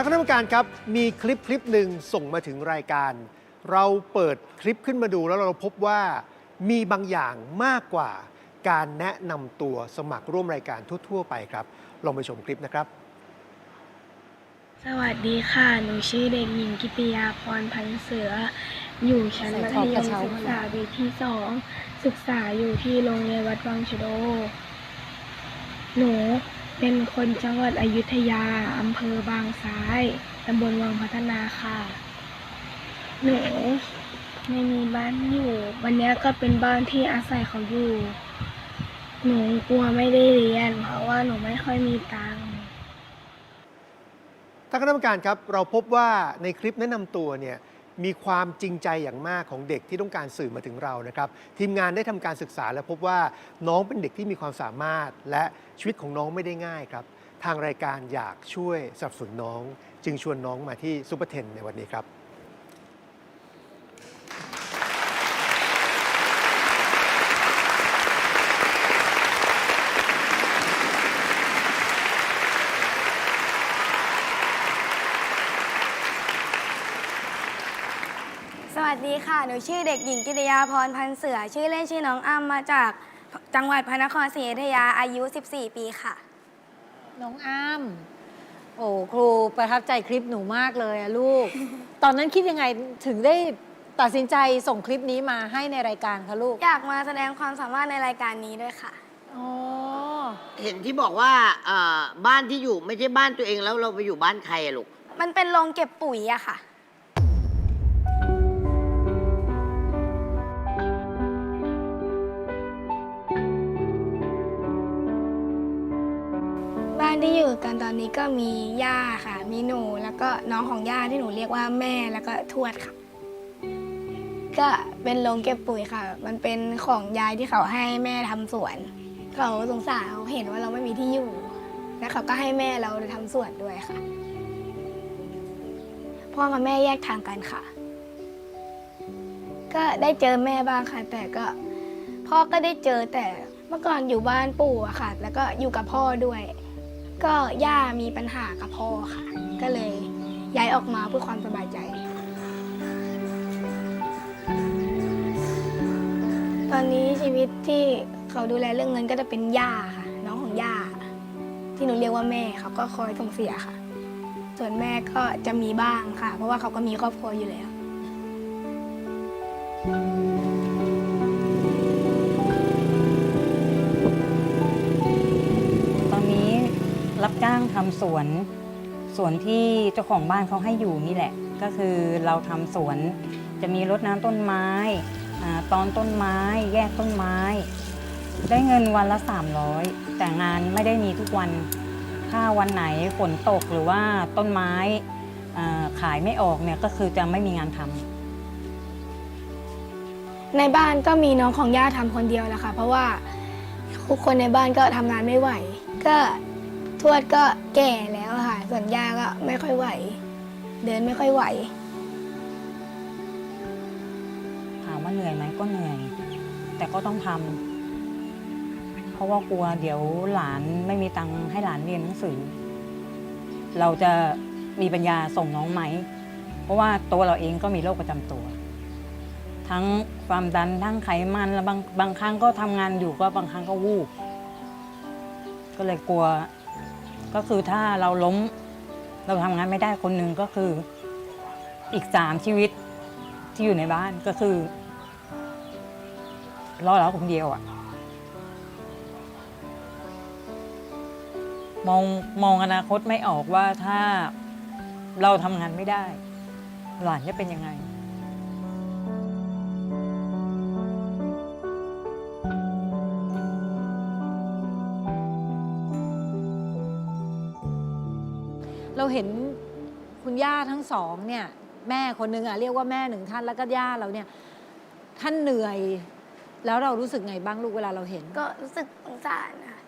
านคณะกรรมการครับ มีคลิปคลิปหนึ่งส่งมาถึงรายการ เราเปิดคลิปขึ้นมาดูแล้วเราพบว่ามีบางอย่างมากกว่าการแนะนำตัวสมัครร่วมรายการทั่ว ๆ ไปครับ ลองไปชมคลิปนะครับ สวัสดีค่ะ หนูชื่อเด็กหญิงกิติยาพรพันเสือ อยู่ชั้นมัธยมศึกษาปีที่สอง ศึกษาอยู่ที่โรงเรียนวัดวังชโด หนู เป็นคนจังหวัดอยุธยา อำเภอบางซ้าย ตำบลวังพัฒนาค่ะ หนูไม่มีบ้านอยู่ วันนี้ก็เป็นบ้านที่อาศัยเขาอยู่ หนูกลัวไม่ได้เรียน เพราะว่าหนูไม่ค่อยมีตังค์ท่านคณะกรรมการครับ เราพบว่าในคลิปแนะนำตัวเนี่ย มีความจริงใจอย่างมากของเด็กที่ต้องการสื่อมาถึงเรานะครับ ทีมงานได้ทำการศึกษาและพบว่าน้องเป็นเด็กที่มีความสามารถ และชีวิตของน้องไม่ได้ง่ายครับ ทางรายการอยากช่วยสนับสนุนน้อง จึงชวนน้องมาที่ซูเปอร์เทนในวันนี้ครับ ค่ะ หนูชื่อเด็กหญิงกิตยาพรพันธ์เสือ ชื่อเล่นชื่อน้องอ้ำมาจากจังหวัดพระนครศรีอยุธยาอายุ 14 ปีค่ะ น้องอ้ำโอ้ครูประทับใจคลิปหนูมากเลยอะลูก ตอนนั้นคิดยังไงถึงได้ตัดสินใจส่งคลิปนี้มาให้ในรายการคะลูก อยากมาแสดงความสามารถในรายการนี้ด้วยค่ะ อ๋อ เห็นที่บอกว่าเอ่อบ้านที่อยู่ไม่ใช่บ้านตัวเองแล้วเราไปอยู่บ้านใครอะลูก มันเป็นโรงเก็บปุ๋ยอะค่ะ ที่อยู่กันตอนนี้ก็มีย่าค่ะ มีหนู แล้วก็น้องของย่าที่หนูเรียกว่าแม่แล้วก็ทวดค่ะ ก็เป็นโรงเก็บปุ๋ยค่ะ มันเป็นของยายที่เขาให้แม่ทำสวน เขาสงสารเขาเห็นว่าเราไม่มีที่อยู่ แล้วเขาก็ให้แม่เราทำสวนด้วยค่ะ พ่อกับแม่แยกทางกันค่ะ ก็ได้เจอแม่บ้างค่ะ แต่ก็พ่อก็ได้เจอแต่เมื่อก่อนอยู่บ้านปู่อะค่ะ แล้วก็อยู่กับพ่อด้วย ก็ย่ามีปัญหากับพ่อค่ะ ก็เลยย้ายออกมาเพื่อความสบายใจ ตอนนี้ชีวิตที่เขาดูแลเรื่องเงินก็จะเป็นย่าค่ะ น้องของย่า ที่หนูเรียกว่าแม่เขาก็คอยส่งเสียค่ะ ส่วนแม่ก็จะมีบ้างค่ะ เพราะว่าเขาก็มีครอบครัวอยู่แล้วตางทำสวน สวนที่เจ้าของบ้านเขาให้อยู่นี่แหละ ก็คือเราทำสวนจะมีรดน้ำต้นไม้ตอนต้นไม้แยกต้นไม้ ได้เงินวันละ 300 แต่งานไม่ได้มีทุกวัน ถ้าวันไหนฝนตกหรือว่าต้นไม้ขายไม่ออกเนี่ยก็คือจะไม่มีงานทำในบ้านก็มีน้องของย่าทำคนเดียวแหละค่ะ เพราะว่าทุกคนในบ้านก็ทำงานไม่ไหว ก็ ทวดก็แก่แล้วค่ะ ส่วนย่าก็ไม่ค่อยไหว เดินไม่ค่อยไหว ถามว่าเหนื่อยไหมก็เหนื่อย แต่ก็ต้องทำเพราะว่ากลัวเดี๋ยวหลานไม่มีตังค์ให้หลานเรียนหนังสือ เราจะมีปัญญาส่งน้องไหม เพราะว่าตัวเราเองก็มีโรคประจำตัว ทั้งความดันทั้งไขมันแล้วบางบางครั้งก็ทำงานอยู่ก็บางครั้งก็วูบก็เลยกลัว ก็คือถ้าเราล้มเราทำงานไม่ได้คนหนึ่งก็คืออีกสามชีวิตที่อยู่ในบ้านก็คือรอเราคนเดียวอะมองมองอนาคตไม่ออกว่าถ้าเราทำงานไม่ได้ หลานจะเป็นยังไง เราเห็นคุณย่าทั้งสองเนี่ย แม่คนหนึงอะเรียกว่าแม่หนึ่งท่านแล้วก็ย่าเราเนี่ย ท่านเหนื่อย แล้วเรารู้สึกไงบ้างลูกเวลาเราเห็น ก็รู้สึกสงสารค่ะ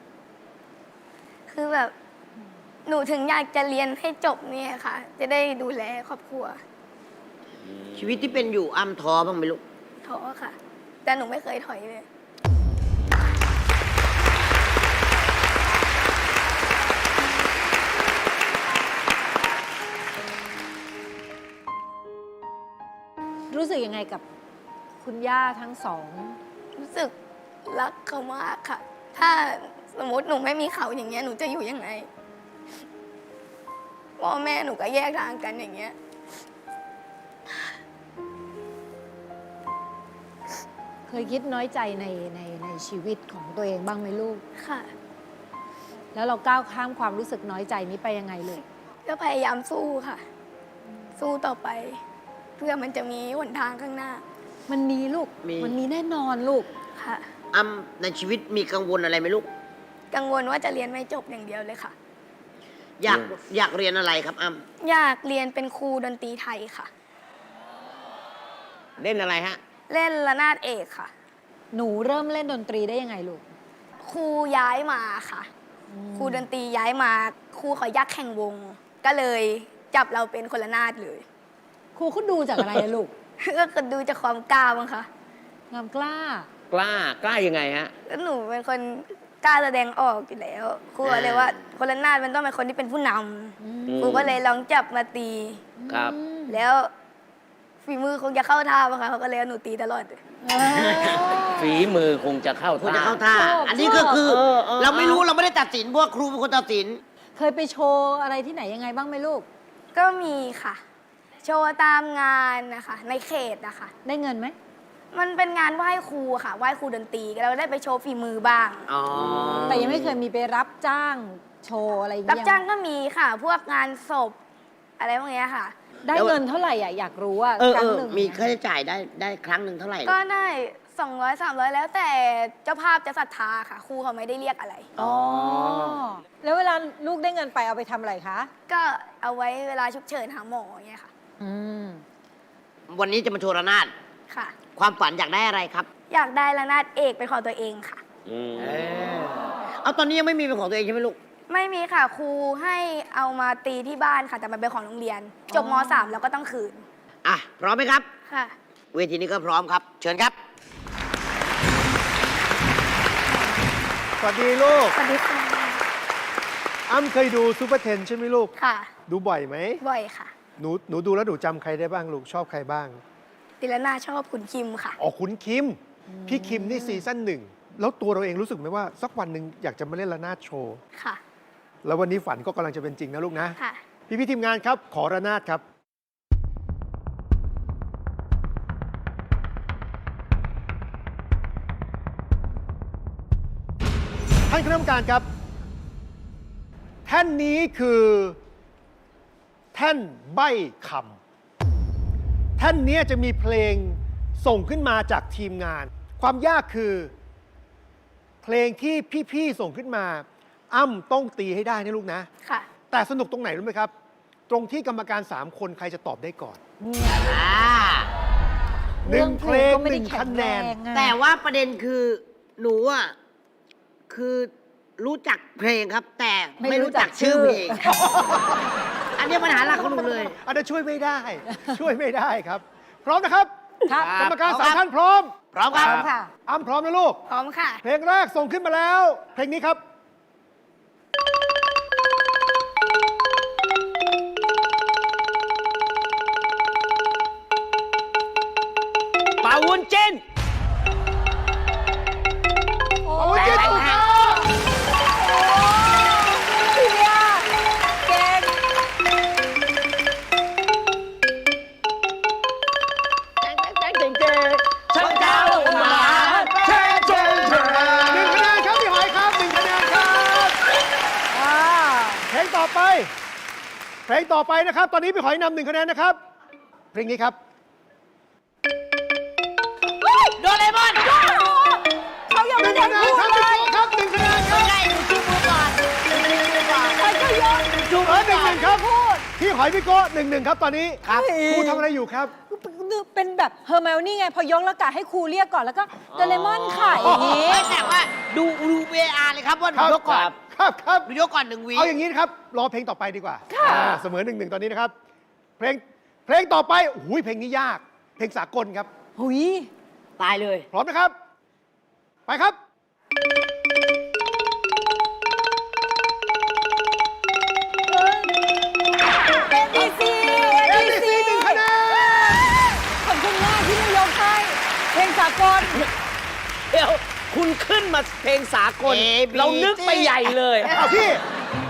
คือแบบหนูถึงอยากจะเรียนให้จบเนี่ยค่ะ จะได้ดูแลครอบครัวชีวิตที่เป็นอยู่อ้ำท้อบ้างไหมลูกท้อค่ะ แต่หนูไม่เคยถอยเลย รู้สึกยังไงกับคุณย่าทั้งสอง รู้สึกรักเขามากค่ะ ถ้าสมมติหนูไม่มีเขาอย่างเงี้ยหนูจะอยู่ยังไงพ่อแม่หนูก็แยกทางกันอย่างเงี้ย เคยคิดน้อยใจในในในชีวิตของตัวเองบ้างไหมลูก ค่ะ แล้วเราก้าวข้ามความรู้สึกน้อยใจนี้ไปยังไงเลย ก็พยายามสู้ค่ะ สู้ต่อไปเพื่อมันจะมีหนทางข้างหน้า มันมีลูกมีมันมีแน่นอนลูก ค่ะ อ้ำในชีวิตมีกังวลอะไรไหมลูก กังวลว่าจะเรียนไม่จบอย่างเดียวเลยค่ะ อยากอยากเรียนอะไรครับอ้ำอยากเรียนเป็นครูดนตรีไทยค่ะ เล่นอะไรฮะ เล่นระนาดเอกค่ะ หนูเริ่มเล่นดนตรีได้ยังไงลูก ครูย้ายมาค่ะ ครูดนตรีย้ายมา ครูเขาอยากแข่งวง ก็เลยจับเราเป็นคนละนาดเลย ครูเขาดูจากอะไรอะลูกก็คือดูจากความกล้าบ้างคะงามกล้า กล้ากล้ายังไงฮะแล้วหนูเป็นคนกล้าแสดงออกอยู่แล้ว ครูก็เลยว่าคนละนาดมันต้องเป็นคนที่เป็นผู้นำครูก็เลยลองจับมาตี ครับแล้วฝีมือคงจะเข้าท่าบ้างคะเขาก็เลยเอาหนูตีตลอดฝีมือคงจะเข้าคุณท่าจะเข้าท่า ชอบอันนี้ก็คือ เออเออ เราไม่รู้เราไม่ได้ตัดสินเพราะว่าครูเป็นคนตัดสิน เคยไปโชว์อะไรที่ไหนยังไงบ้างไหมลูก ก็มีค่ะ โชว์ตามงานนะคะ ในเขตนะคะ ได้เงินไหม มันเป็นงานไหว้ครูค่ะไหว้ครูดนตรีเราได้ไปโชว์ฝีมือบ้าง อ๋อแต่ยังไม่เคยมีไปรับจ้างโชว์อะไรอย่างรับเงี้ยจ้างก็มีค่ะ พวกงานศพ อะไรพวกเนี้ยค่ะ ได้เงินเท่าไหร่อะอยากรู้ว่าเออครั้เองอหนึ่งมีเนี่ยค่าใช้จ่ายได้ได้ครั้งหนึ่งเท่าไหร่ก็ได้ 200 300 แล้วแต่เจ้าภาพจะศรัทธาค่ะ ครูเขาไม่ได้เรียกอะไร อ๋อแล้วเวลาลูกได้เงินไปเอาไปทำอะไรคะ ก็เอาไว้เวลาฉุกเฉินหาหมออย่างเงี้ยค่ะ อืมวันนี้จะมาโชว์ระนาดค่ะ ความฝันอยากได้อะไรครับ อยากได้ระนาดเอกเป็นของตัวเองค่ะอืมเอาตอนนี้ยังไม่มีเป็นของตัวเองใช่ไหมลูก ไม่มีค่ะครูให้เอามาตีที่บ้านค่ะ แต่มันเป็นของโรงเรียน จบม .3 แล้วก็ต้องคืนอะ พร้อมไหมครับ ค่ะ เวทีนี้ก็พร้อมครับ เชิญครับ สวัสดีลูก สวัสดีค่ะอ้ำเคยดูซูเปอร์เทนใช่ไหมลูก ค่ะ ดูบ่อยไหม บ่อยค่ะ หนูหนูดูแล้วหนูจำใครได้บ้างลูกชอบใครบ้าง ติลนาชอบคุณคิมค่ะ อ๋อคุณคิม พี่คิมนี่ซีซั่นหนึ่ง แล้วตัวเราเองรู้สึกไหมว่า สักวันหนึ่งอยากจะมาเล่นระนาดโชว์ ค่ะ แล้ววันนี้ฝันก็กำลังจะเป็นจริงนะลูกนะ ค่ะ พี่พี่ๆทีมงานครับ ขอระนาดครับ ท่านคณะกรรมการครับ แท่นนี้คือ แท่นใบ้คำแท่นเนี้ยจะมีเพลงส่งขึ้นมาจากทีมงาน ความยากคือ เพลงที่พี่ๆส่งขึ้นมา อ้ำต้องตีให้ได้นะลูกนะ ค่ะ แต่สนุกตรงไหนรู้ไหมครับ ตรงที่กรรมการ 3 คนใครจะตอบได้ก่อนอ่าหนึ่งเพลงก็ไม่หได้นึ่งแข็คะงแนแรนงอะแต่ว่าประเด็นคือหนูอะคือรู้จักเพลงครับ แต่ไม่รู้จักชื่อเพลง อันนี้ปัญหาหลักของหนูเลย อันนั้นช่วยไม่ได้ ช่วยไม่ได้ครับ พร้อมนะครับครับกรรมการพร้อมสามครับท่านพร้อมพร้อมครับพร้อมค่ะ อ้ำพร้อมนะลูก พร้อมค่ะ เพลงแรกส่งขึ้นมาแล้ว เพลงนี้ครับปาวุ้นจิ้น ลงต่อไปนะครับ ตอนนี้พี่หอยนำหนึ่งคะแนนนะครับเพลงนี้ครับ โดเรมอนเขายังหไม่นึ่งได้คะแนนพูครับดพี่เลโก้ยครับหนึ่งคะแนนครับใช่หนูชูมือก่อนหนูชูมือก่อนใครก็ยอมชูเอมืออหนึ่งก่อหนนึ่งครับพี่หอยพี่โก้หนึ่งหนึ่งครับตอนนี้ครับครูทำอะไรอยู่ครับ เป็นแบบเฮอร์เมลนี่ไง พอยกแล้วกะให้ครูเรียกก่อนแล้วก็โดเรมอนค่ะอย่างนี้ไม่แต่ว่าดูดูเวอาร์เลยครับว่าหคนูรับยกก่อน ครับ ครับหนูยกก่อนหนึ่งวีเอาอย่างนี้นะครับ รอเพลงต่อไปดีกว่าอ่าเสมอหนึ่งหนึ่งตอนนี้นะครับ เพลงเพลงต่อไปอุ้ยเพลงนี้ยาก เพลงสากลครับ หุยตายเลย พร้อมนะครับ ไปครับเอ็นดีซีเอ็นดีซีหนึ่งคะแนนขอบคุณมากลเดี๋ยว คุณขึ้นมาเพลงสากล A B เรานึกไปใหญ่เลยอ้าวพี่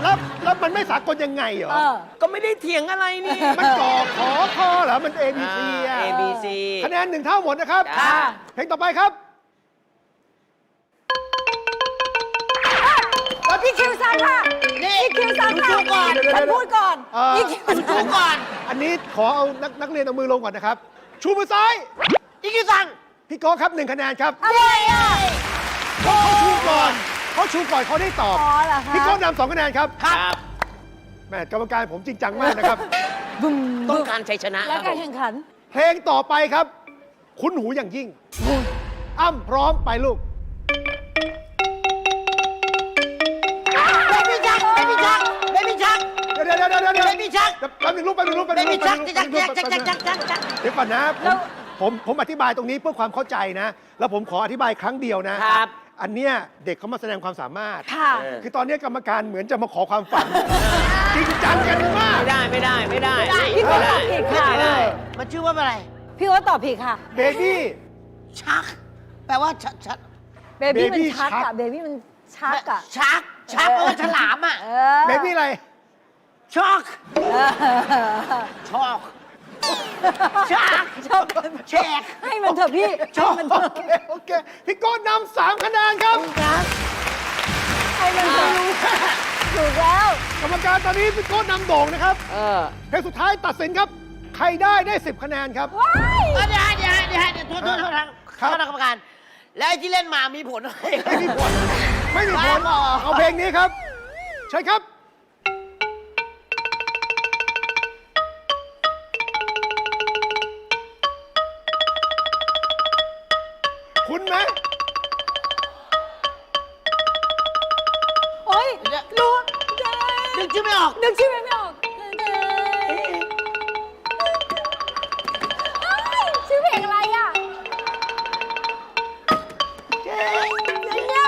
แล้วแล้วมันไม่สากลยังไงเหรอ เออ ก็ไม่ได้เถียงอะไรนี่มันก่อขอคอเหรอ มัน A B C อะ A B C คะแนนหนึ่งเท่าหมดนะครับ ค่ะ เพลงต่อไปครับพี่คิวซังค่ะนี่พี่คิวซังค่ะดูก่อน ฉันพูดก่อนเออพี่คิวซัดูงก่อน อันนี้ขอเอานักนักเรียนเอามือลงก่อนนะครับ ชูมือซ้าย อีกิซัง พี่โก้ครับหนึ่งคะแนนครับ อะไรอะ เขาชูก่อนเขาชูก่อนเขาได้ตอบอ๋อเหรอคะ พี่โก้นำสองคะแนนครับครับแม่กรรมการผมจริงจังมากนะครับ บึ้มต้องการชัยชนะและคการรับผมแข่งขัน เพลงต่อไปครับ คุ้นหูอย่างยิ่ง อ้ำพร้อมไปลูก เบบี้ชักเบบี้ชักเบบี้ชัก เดี๋ยวเดี๋ยวเดี๋ยวเดี๋ยวเดี๋ยวเบบี้ชักแป๊บหนึงลูกแป๊บหนึงลูกแป๊บหเบนึงลูบี้กชักแป๊บหนึงจักจักจักจักจักจักจักเดี๋ยวก่อนนะผแล้มว ผมผมอธิบายตรงนี้เพื่อความเข้าใจนะ แล้วผมขออธิบายครั้งเดียวนะ ครับ อันเนี้ยเด็กเขามาแสดงความสามารถ ค่ะเออคือตอนนี้กรรมการเหมือนจะมาขอความฝัน จริงจังกันมาก ไม่ได้ไม่ได้ไม่ได้พี่โก้ตอบผิดค่ะ ไม่ได้มันชื่อว่าอะไรพี่โอ๊ตตอบผิดค่ะ เบบี้ ชัก แปลว่าชักชักเบบี้มัน Baby ชัก Shark อะเบบี้มันชักอะชักชักแปลว่าฉลามอะเออเบบี้อะไรช็อกเออช็อก ชักชอบแชกให้มันเถอะพี่ชอบโอเคโอเคพี่โก้นำสามคะแนนครับให้มันเถอะถูกแล้ว กรรมการตอนนี้พี่โก้นำโด่งนะครับเออเพลงสุดท้ายตัดสินครับ ใครได้ได้ 10 คะแนนครับ ว้ายเดี๋ยวเดี๋ยวเดี๋ยวเดี๋ยวโทษโทษโทษทางครับ คณะกรรมการ แล้วไอ้ที่เล่นมามีผลอะไร ไม่มีผลไม่มีผลบ้าบอเอาเพลงนี้ครับ ใช่ครับ คุณไหมโอ๊ยรู้นึกชื่อไม่ออก นึกชื่อไม่ออกเอ้ยชื่อเพลงอะไรอะเนี่ย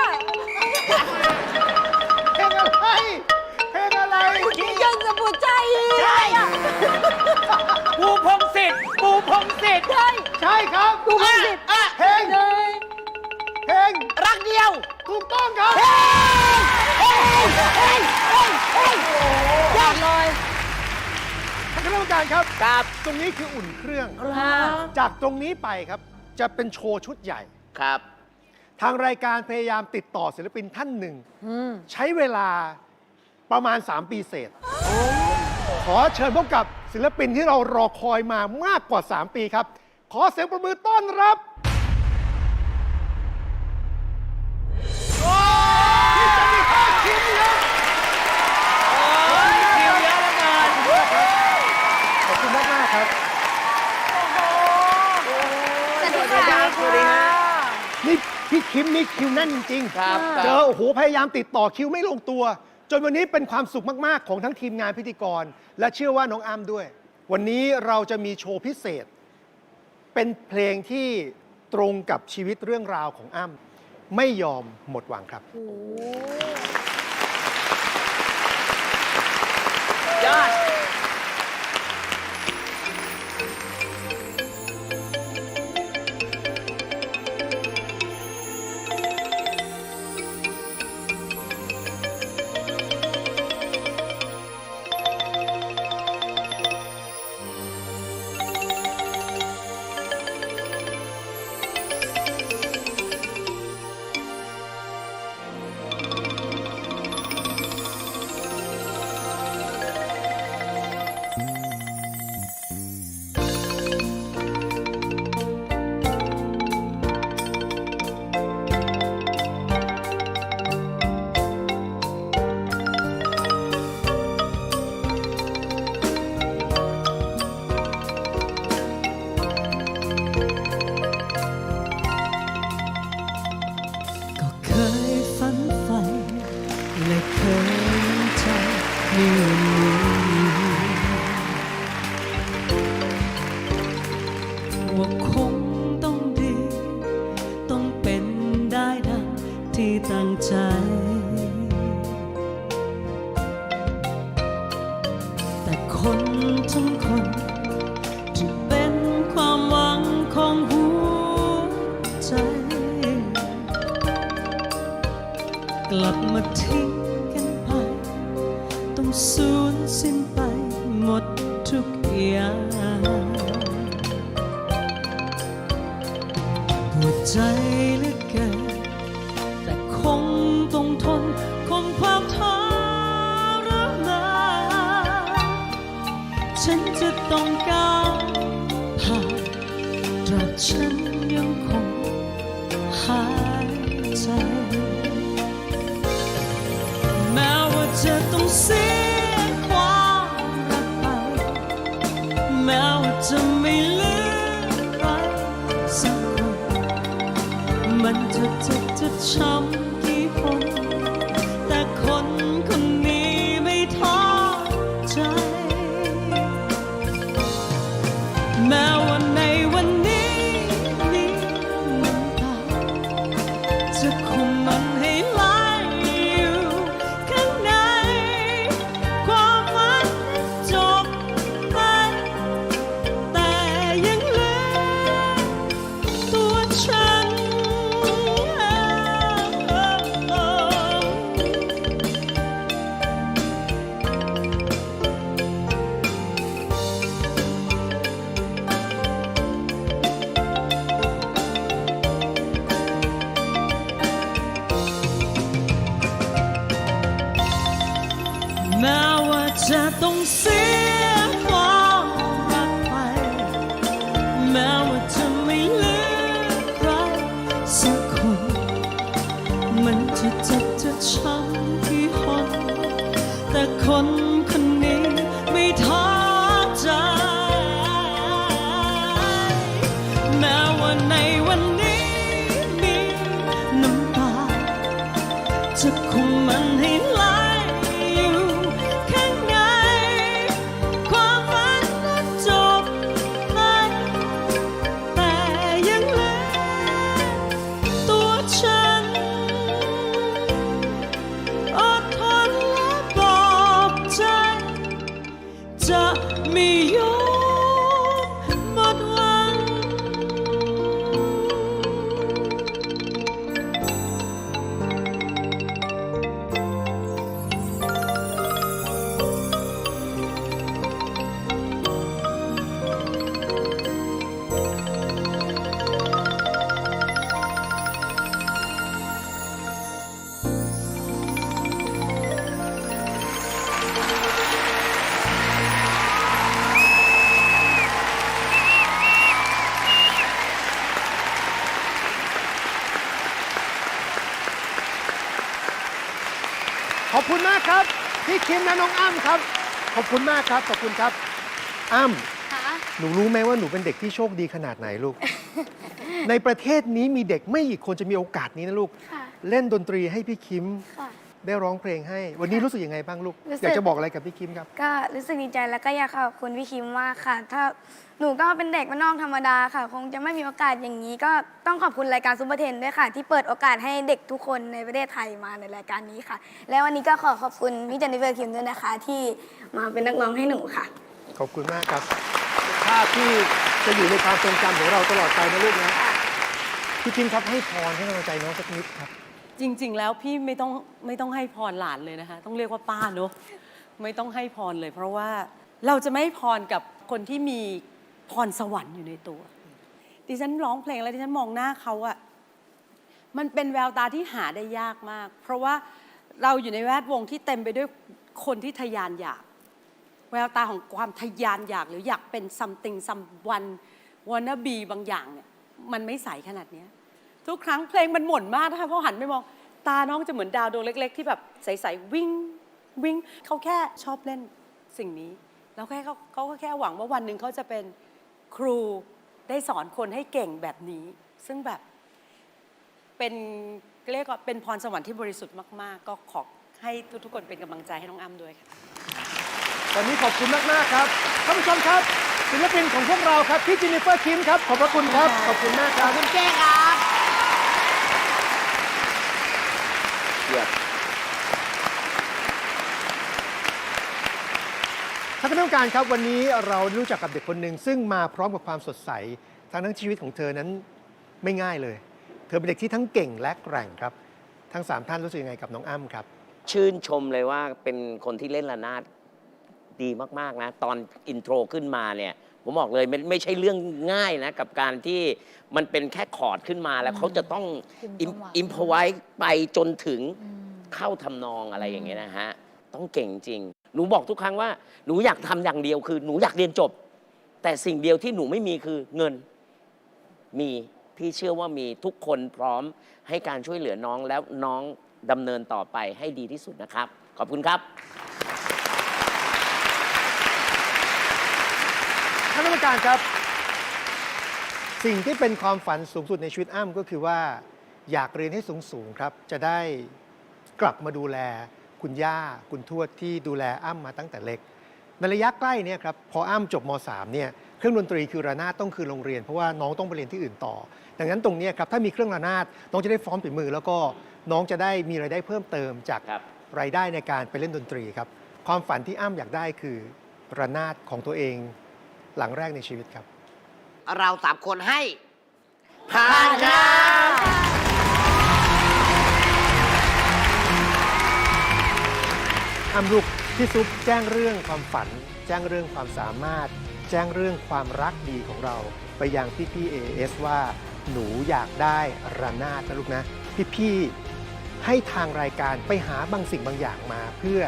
เพลงอะไร เพลงอะไรยังจะปวดใจใช่ปูพงศิษฐ์ปูพงศิษฐ์ใช่ ใช่ครับดูมิวสิกอ่ ถูกต้องครับยอดเลยท่านคณะกรรมการครับครับ ตรงนี้คืออุ่นเครื่องค่ะจากตรงนี้ไปครับ จะเป็นโชว์ชุดใหญ่ ครับ ทางรายการพยายามติดต่อศิลปินท่านหนึ่งอืมใช้เวลาประมาณ 3 ปีเศษ ขอเชิญพบกับศิลปินที่เรารอคอยมามากกว่า 3 ปีครับ ขอเสียงประมือต้อนรับ คิมนี่คิวแน่นจริงๆครับ เจอโอ้โหพยายามติดต่อคิวไม่ลงตัว จนวันนี้เป็นความสุขมากๆ ของทั้งทีมงานพิธีกร และเชื่อว่าน้องอ้ำด้วย วันนี้เราจะมีโชว์พิเศษ เป็นเพลงที่ตรงกับชีวิตเรื่องราวของอ้ำไม่ยอมหมดหวังครับ ยอด ต อบคุณมากครับ พี่คิมและน้องอ้ำครับ ขอบคุณมากครับ ขอบคุณครับ อ้ำค่ะหนูรู้ไหมว่าหนูเป็นเด็กที่โชคดีขนาดไหนลูก ในประเทศนี้มีเด็กไม่กี่คนจะมีโอกาสนี้นะลูก ค่ะ เล่นดนตรีให้พี่คิม ค่ะ ได้ร้องเพลงให้ วันนี้รู้สึกยังไงบ้างลูก รู้สึก อยากจะบอกอะไรกับพี่คิมครับ ก็รู้สึกดีใจแล้วก็อยากขอบคุณพี่คิมมากค่ะ ถ้าหนูก็เป็นเด็กบ้านนอกธรรมดาค่ะ คงจะไม่มีโอกาสอย่างนี้ ก็ต้องขอบคุณรายการซูเปอร์เทนด้วยค่ะ ที่เปิดโอกาสให้เด็กทุกคนในประเทศไทยมาในรายการนี้ค่ะ และวันนี้ก็ขอขอบคุณพี่เจนนิเฟอร์คิมด้วยนะคะ ที่มาเป็นนักร้องให้หนูค่ะ ขอบคุณมากครับ ภาพที่จะอยู่ในความทรงจำของเราตลอดไปนะลูกนะ พี่คิมครับให้พรให้กำลังใจน้องสักนิดครับ จริง ๆ แล้วพี่ไม่ต้องไม่ต้องให้พรหลานเลยนะคะ ต้องเรียกว่าป้าเนอะไม่ต้องให้พรเลย เพราะว่าเราจะไม่ให้พรกับคนที่มีพรสวรรค์อยู่ในตัว ดิฉันร้องเพลงแล้วดิฉันมองหน้าเขาอะมันเป็นแววตาที่หาได้ยากมาก เพราะว่าเราอยู่ในแวดวงที่เต็มไปด้วยคนที่ทะยานอยาก แววตาของความทะยานอยากหรืออยากเป็น something someone wanna be บางอย่างเนี่ยมันไม่ใสขนาดเนี้ย ทุกครั้งเพลงมันหม่นมากนะคะเพราะหันไปมอง ตาน้องจะเหมือนดาวดวงเล็ก ๆ ที่แบบใสๆวิ่งวิ่งเขาแค่ชอบเล่นสิ่งนี้ แล้วแค่เขาเขาก็แค่หวังว่าวันหนึ่งเขาจะเป็นครูได้สอนคนให้เก่งแบบนี้ ซึ่งแบบเป็นเรียกว่าเป็นพรสวรรค์ที่บริสุทธิ์มากๆ ก็ขอให้ทุกๆคนเป็นกำลังใจให้น้องอ้ำด้วยค่ะ วันนี้ขอบคุณมาก ๆ ครับท่านผู้ชมครับศิลปินของพวกเราครับพี่จินนิเฟอร์คิมครับ ขอบพระคุณครับ ขอบคุณมากครับ คุณเจ้ครับ ท่านคณะกรรมการครับวันนี้เราได้รู้จักกับเด็กคนหนึ่งซึ่งมาพร้อมกับความสดใสทั้งทั้งชีวิตของเธอนั้นไม่ง่ายเลย เธอเป็นเด็กที่ทั้งเก่งและแกร่งครับ ทั้งสามท่านรู้สึกยังไงกับน้องอ้ำครับ ชื่นชมเลยว่าเป็นคนที่เล่นระนาดดีมาก ๆ นะ ตอนอินโทรขึ้นมาเนี่ย ผมบอกเลยไม่ไม่ใช่เรื่องง่ายนะ กับการที่มันเป็นแค่คอร์ดขึ้นมาแล้วเขาจะต้องคุมจังหวะ อิมพอไว้ไปจนถึง อืม เข้าทำนองอะไรอย่างเงี้ยนะฮะ ต้องเก่งจริง หนูบอกทุกครั้งว่า หนูอยากทำอย่างเดียวคือ หนูอยากเรียนจบ แต่สิ่งเดียวที่หนูไม่มีคือเงิน มีพี่เชื่อว่ามีทุกคนพร้อมให้การช่วยเหลือน้องแล้วน้องดำเนินต่อไปให้ดีที่สุดนะครับ ขอบคุณครับ ท่านกรรมการครับ สิ่งที่เป็นความฝันสูงสุดในชีวิตอ้ำก็คือว่า อยากเรียนให้สูงสูงๆครับ จะได้กลับมาดูแล คุณย่า คุณทวดที่ดูแลอ้ำมาตั้งแต่เล็ก ในระยะใกล้เนี่ยครับพออ้ำจบม .3 เนี่ยเครื่องดนตรีคือระนาดต้องคือโรงเรียน เพราะว่าน้องต้องไปเรียนที่อื่นต่อ ดังนั้นตรงเนี้ยครับถ้ามีเครื่องระนาดน้องจะได้ฟ้อมฝีมือ แล้วก็น้องจะได้มีรายได้เพิ่มเติมจากครับ รายได้ในการไปเล่นดนตรีครับ ความฝันที่อ้ำอยากได้คือระนาดของตัวเอง หลังแรกในชีวิตครับ เราสามคนให้ผ่านครับอ้ำลูกพี่ซุปแจ้งเรื่องความฝัน แจ้งเรื่องความสามารถ แจ้งเรื่องความรักดีของเรา ไปยังพี่พี่เอเอสว่าหนูอยากได้ระนาดนะลูกนะ พี่พี่ๆให้ทางรายการไปหาบางสิ่งบางอย่างมา เพื่อ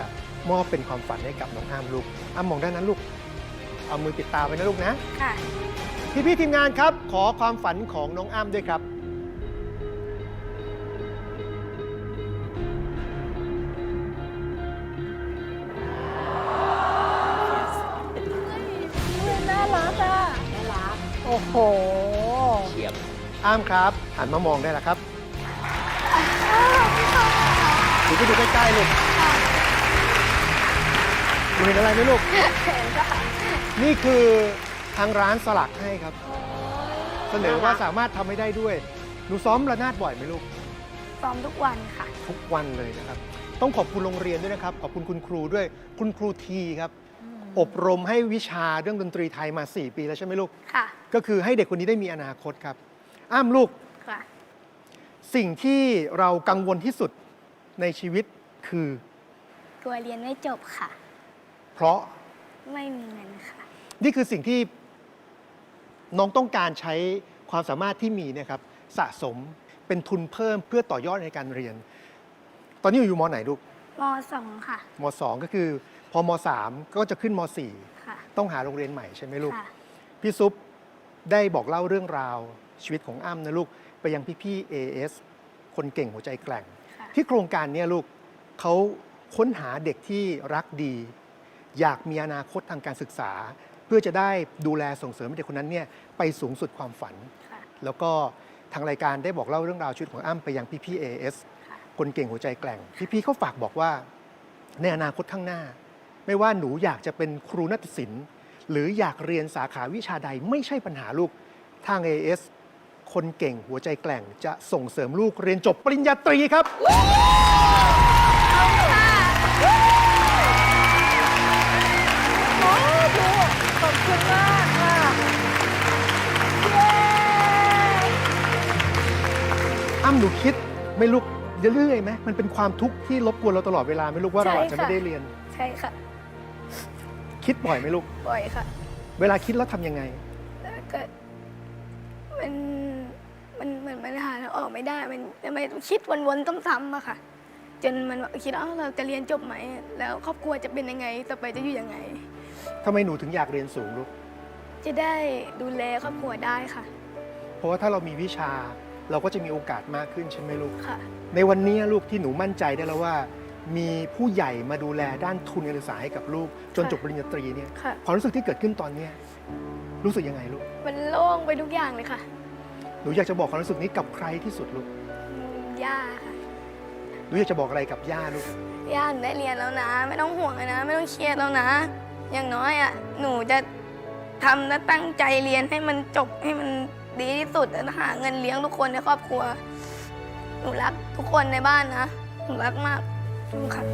มอบเป็นความฝันให้กับน้องอ้ำลูกอ้ำมองด้านนั้นลูก เอามือปิดตาไว้นะลูกนะ ค่ะ พี่พี่ๆทีมงานครับ ขอความฝันของน้องอ้ำด้วยครับโอ้โห เฉียบอ้ามครับหันมามองได้แล้วครับหนูไปดูใกล้ๆลูกหนูเห็นอะไรไหมลูกนี่คื อทางร้านสลักให้ครับ เสนอว่าสามารถทำให้ได้ด้วย หนูซ้อมระนาดบ่อยไหมลูก ซ้อมทุกวันค่ะ ทุกวันเลยนะครับ ต้องขอบคุณโรงเรียนด้วยนะครับ ขอบคุณคุณครูด้วย คุณครูทีครับ อบรมให้วิชาเรื่องดนตรีไทยมา 4 ปีแล้วใช่ไหมลูก ค่ะ ก็คือให้เด็กคนนี้ได้มีอนาคตครับ อ้ามลูก ค่ะ สิ่งที่เรากังวลที่สุดในชีวิตคือกลัวเรียนไม่จบค่ะ เพราะไม่มีเงินค่ะ นี่คือสิ่งที่น้องต้องการใช้ความสามารถที่มีเนะครับสะสมเป็นทุนเพิ่มเพื่อต่อยอดในการเรียน ตอนนี้อยู่มไหนลูกมสองค่ะ มสองก็คือพอมสามก็จะขึ้นมสี่ค่ะ ต้องหาโรงเรียนใหม่ใช่ไหมลูก ค่ะ พี่ซุปได้บอกเล่าเรื่องราวชีวิตของอ้ำนะลูก ไปยังพี่ๆ AS คนเก่งหัวใจแกร่ง ค่ะ ที่โครงการเนี้ลูกเขาค้นหาเด็กที่รักดี อยากมีอนาคตทางการศึกษา เพื่อจะได้ดูแลส่งเสริมให้เด็กคนนั้นเนี่ยไปสูงสุดความฝันค่ะแล้วก็ทางรายการได้บอกเล่าเรื่องราวชีวิตของอ้ำไปยังพี่ๆ AS ค่ะคนเก่งหัวใจแกร่ง พี่ๆเขาฝากบอกว่าในอนาคตข้างหน้า ไม่ว่าหนูอยากจะเป็นครูนาฏศิลป์หรืออยากเรียนสาขาวิชาใดไม่ใช่ปัญหาลูกทาง AS คนเก่งหัวใจแกร่งจะส่งเสริมลูกเรียนจบปริญญาตรีครับ อ้ำหนูคิดไหม่ลูกเรื่อยๆไหมมันเป็นความทุกข์ที่รบกวนเราตลอดเวลาไหม่ลูกว่าเราอาจจะใช่ค่ะไม่ได้เรียน ใช่ค่ะ คิดบ่อยไหมลูก บ่อยค่ะ เวลาคิดแล้วทำยังไงแล้วก็มันมันเหมือนมันหาทางออกไม่ได้ มันทำไมต้องคิดวนๆซ้ำๆอะค่ะ จนมันแบบคิดว่าเราจะเรียนจบไหม แล้วครอบครัวจะเป็นยังไง ต่อไปจะอยู่ยังไง ทำไมหนูถึงอยากเรียนสูงลูก จะได้ดูแลครอบครัวได้ค่ะ เพราะว่าถ้าเรามีวิชา เราก็จะมีโอกาสมากขึ้นใช่ไหมลูก ค่ะ ในวันนี้ลูกที่หนูมั่นใจได้แล้วว่า มีผู้ใหญ่มาดูแลด้านทุนการศึกษาให้กับลูก จนค่ะจบปริญญาตรีเนี่ยค่ะ ความรู้สึกที่เกิดขึ้นตอนเนี้ยรู้สึกยังไงลูก มันโล่งไปทุกอย่างเลยค่ะหนูอยากจะบอกความรู้สึกนี้กับใครที่สุดลูก อืมย่าค่ะ หนูอยากจะบอกอะไรกับย่าลูก ย่าหนูได้เรียนแล้วนะ ไม่ต้องห่วงเลยนะ ไม่ต้องเครียดแล้วนะ อย่างน้อยอะ หนูจะทำและตั้งใจเรียนให้มันจบให้มัน ดีที่สุดแล้วหาเงินเลี้ยงทุกคนในครอบครัว หนูรักทุกคนในบ้านนะ หนูรักมากขอบคุณค่ะ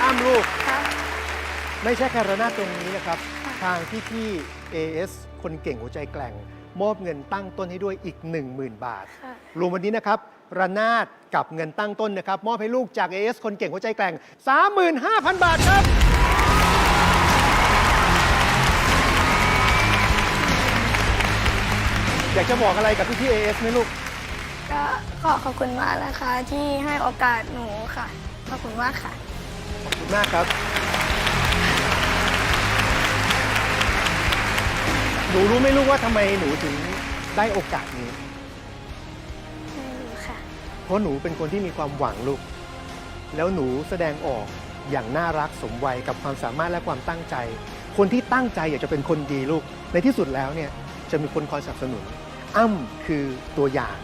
อ้ามลูก ครับ ไม่ใช่แค่ระนาดตรงนี้นะครับ ทางพี่พี่ๆ AS คนเก่งหัวใจแกร่ง มอบเงินตั้งต้นให้ด้วยอีก 10,000 บาท ค่ะ รวมวันนี้นะครับ ระนาดกับเงินตั้งต้นนะครับ มอบให้ลูกจาก AS คนเก่งหัวใจแกร่ง 35,000 บาทครับ อยากจะบอกอะไรกับพี่พี่ AS ไหมลูก ก็ขอขอบคุณมากนะคะที่ให้โอกาสหนูค่ะ ขอบคุณมากค่ะ ขอบคุณมากครับ หนูรู้ไหมลูกว่าทำไมหนูถึงได้โอกาสนี้ไม่รู้ค่ะ เพราะหนูเป็นคนที่มีความหวังลูก แล้วหนูแสดงออกอย่างน่ารักสมวัยกับความสามารถและความตั้งใจ คนที่ตั้งใจอยากจะเป็นคนดีลูก ในที่สุดแล้วเนี่ยจะมีคนคอยสนับสนุน อ้ำคือตัวอย่าง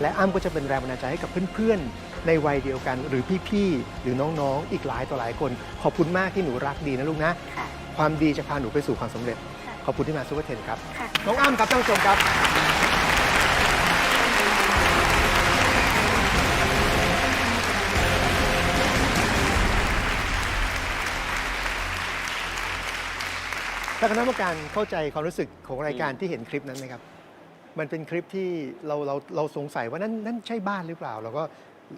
และอ้ำก็จะเป็นแรงบันดาลใจให้กับเพื่อนๆ ในวัยเดียวกัน หรือพี่ๆ หรือน้องๆ อีกหลายต่อหลายคน ขอบคุณมากที่หนูรักดีนะลูกนะค่ะความดีจะพาหนูไปสู่ความสำเร็จค่ะขอบคุณที่มาซูเปอร์เทนครับค่ะน้องอ้ำครับท่านผู้ชมครับาคณะกรรมการเข้าใจความรู้สึกของรายการที่เห็นคลิปนั้นไหมครับ มันเป็นคลิปที่เราเราเราสงสัยว่านั่นนั่นใช่บ้านหรือเปล่า เราก็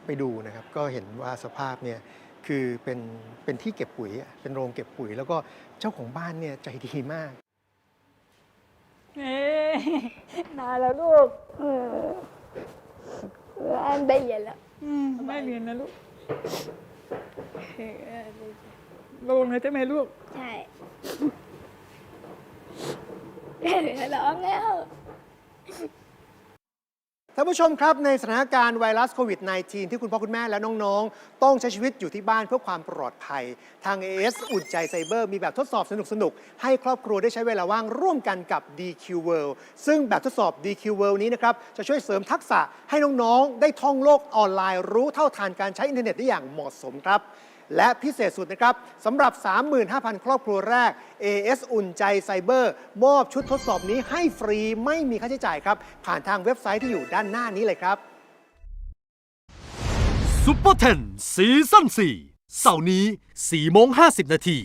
ไปดูนะครับ ก็เห็นว่าสภาพเนี่ยคือเป็นเป็นที่เก็บปุ๋ยอะเป็นโรงเก็บปุ๋ย แล้วก็เจ้าของบ้านเนี่ยใจดีมากนานแล้วลูกเออเอออันได้เรียนแล้วแม่เรียนนะลูกลงนะใช่ไหมลูก ใช่ ร้องแล้ว ท่านผู้ชมครับในสถานการณ์ไวรัสโควิด -19 ที่คุณพ่อคุณแม่และน้องๆ ต้องใช้ชีวิตอยู่ที่บ้านเพื่อความปลอดภัย ทาง AS อุ่นใจไซเบอร์ มีแบบทดสอบสนุกๆ ให้ครอบครัวได้ใช้เวลาว่างร่วมกันกับ DQ World ซึ่งแบบทดสอบ DQ World นี้นะครับ จะช่วยเสริมทักษะให้น้องๆ ได้ท่องโลกออนไลน์รู้เท่าทานการใช้อินเทอร์เน็ตได้อย่างเหมาะสมครับ และพิเศษสุดนะครับสำหรับ 35,000 ครอบครัวแรก AS อุ่นใจไซเบอร์ มอบชุดทดสอบนี้ให้ฟรีไม่มีค่าใช้จ่ายครับ ผ่านทางเว็บไซต์ที่อยู่ด้านหน้านี้เลยครับซ u เปอร์เทนซีซั่น4เสาร์นี้4โมง50 นาที